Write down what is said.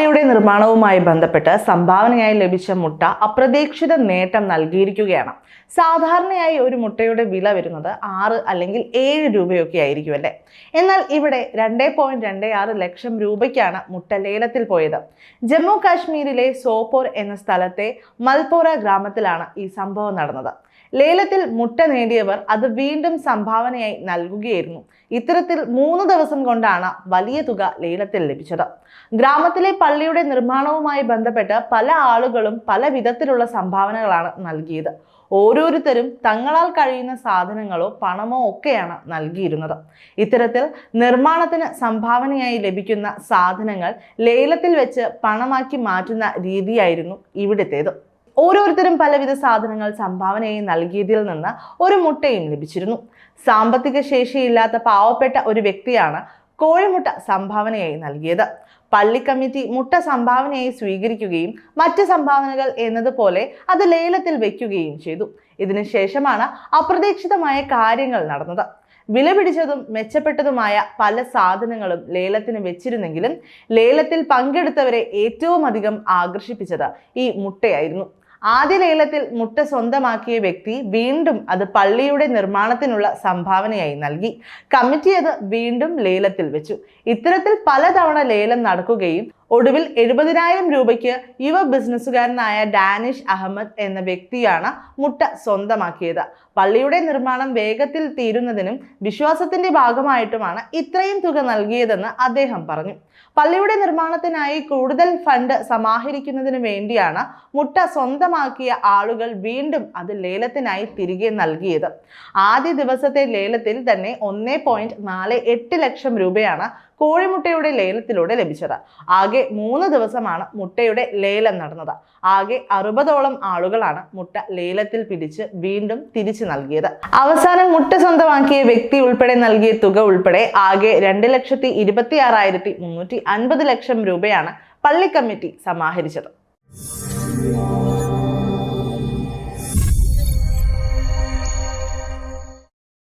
പള്ളിയുടെ നിർമ്മാണവുമായി ബന്ധപ്പെട്ട് സംഭാവനയായി ലഭിച്ച മുട്ട അപ്രതീക്ഷിത നേട്ടം നൽകിയിരിക്കുകയാണ്. സാധാരണയായി ഒരു മുട്ടയുടെ വില വരുന്നത് ആറ് അല്ലെങ്കിൽ ഏഴ് രൂപയൊക്കെ ആയിരിക്കും അല്ലേ? എന്നാൽ ഇവിടെ രണ്ട് പോയിന്റ് രണ്ട് ആറ് ലക്ഷം രൂപയ്ക്കാണ് മുട്ട ലേലത്തിൽ പോയത്. ജമ്മു കാശ്മീരിലെ സോപോർ എന്ന സ്ഥലത്തെ മൽപോറ ഗ്രാമത്തിലാണ് ഈ സംഭവം നടന്നത്. ലേലത്തിൽ മുട്ട നേടിയവർ അത് വീണ്ടും സംഭാവനയായി നൽകുകയായിരുന്നു. ഇത്തരത്തിൽ മൂന്ന് ദിവസം കൊണ്ടാണ് വലിയ തുക ലേലത്തിൽ ലഭിച്ചത്. ഗ്രാമത്തിലെ പള്ളിയുടെ നിർമ്മാണവുമായി ബന്ധപ്പെട്ട് പല ആളുകളും പല വിധത്തിലുള്ള സംഭാവനകളാണ് നൽകിയത്. ഓരോരുത്തരും തങ്ങളാൽ കഴിയുന്ന സാധനങ്ങളോ പണമോ ഒക്കെയാണ് നൽകിയിരുന്നത്. ഇത്തരത്തിൽ നിർമ്മാണത്തിന് സംഭാവനയായി ലഭിക്കുന്ന സാധനങ്ങൾ ലേലത്തിൽ വെച്ച് പണമാക്കി മാറ്റുന്ന രീതിയായിരുന്നു ഇവിടുത്തേത്. ഓരോരുത്തരും പലവിധ സാധനങ്ങൾ സംഭാവനയായി നൽകിയതിൽ നിന്ന് ഒരു മുട്ടയും ലഭിച്ചിരുന്നു. സാമ്പത്തിക ശേഷിയില്ലാത്ത പാവപ്പെട്ട ഒരു വ്യക്തിയാണ് കോഴിമുട്ട സംഭാവനയായി നൽകിയത്. പള്ളി കമ്മിറ്റി മുട്ട സംഭാവനയായി സ്വീകരിക്കുകയും മറ്റ് സംഭാവനകൾ എന്നതുപോലെ അത് ലേലത്തിൽ വെക്കുകയും ചെയ്തു. ഇതിനുശേഷമാണ് അപ്രതീക്ഷിതമായ കാര്യങ്ങൾ നടന്നത്. വില പിടിച്ചതും മെച്ചപ്പെട്ടതുമായ പല സാധനങ്ങളും ലേലത്തിന് വെച്ചിരുന്നെങ്കിലും ലേലത്തിൽ പങ്കെടുത്തവരെ ഏറ്റവും അധികം ആകർഷിപ്പിച്ചത് ഈ മുട്ടയായിരുന്നു. ആദ്യ ലേലത്തിൽ മുട്ട സ്വന്തമാക്കിയ വ്യക്തി വീണ്ടും അത് പള്ളിയുടെ നിർമ്മാണത്തിനുള്ള സംഭാവനയായി നൽകി. കമ്മിറ്റി അത് വീണ്ടും ലേലത്തിൽ വെച്ചു. ഇത്തരത്തിൽ പലതവണ ലേലം നടക്കുകയും ഒടുവിൽ എഴുപതിനായിരം രൂപയ്ക്ക് യുവ ബിസിനസ്സുകാരനായ ഡാനിഷ് അഹമ്മദ് എന്ന വ്യക്തിയാണ് മുട്ട സ്വന്തമാക്കിയത്. പള്ളിയുടെ നിർമ്മാണം വേഗത്തിൽ തീരുന്നതിനും വിശ്വാസത്തിന്റെ ഭാഗമായിട്ടുമാണ് ഇത്രയും തുക നൽകിയതെന്ന് അദ്ദേഹം പറഞ്ഞു. പള്ളിയുടെ നിർമ്മാണത്തിനായി കൂടുതൽ ഫണ്ട് സമാഹരിക്കുന്നതിന് വേണ്ടിയാണ് മുട്ട സ്വന്തമാക്കിയ ആളുകൾ വീണ്ടും അത് ലേലത്തിനായി തിരികെ നൽകിയത്. ആദ്യ ദിവസത്തെ ലേലത്തിൽ തന്നെ ഒന്നേ ലക്ഷം രൂപയാണ് കോഴിമുട്ടയുടെ ലേലത്തിലൂടെ ലഭിച്ചത്. ആകെ മൂന്ന് ദിവസമാണ് മുട്ടയുടെ ലേലം നടന്നത്. ആകെ അറുപതോളം ആളുകളാണ് മുട്ട ലേലത്തിൽ പിടിച്ച് വീണ്ടും തിരിച്ചു നൽകിയത്. അവസാനം മുട്ട സ്വന്തമാക്കിയ വ്യക്തി ഉൾപ്പെടെ നൽകിയ തുക ഉൾപ്പെടെ ആകെ രണ്ട് ലക്ഷത്തി ഇരുപത്തി ആറായിരത്തി മുന്നൂറ്റി അൻപത് ലക്ഷം രൂപയാണ് പള്ളി കമ്മിറ്റി സമാഹരിച്ചത്.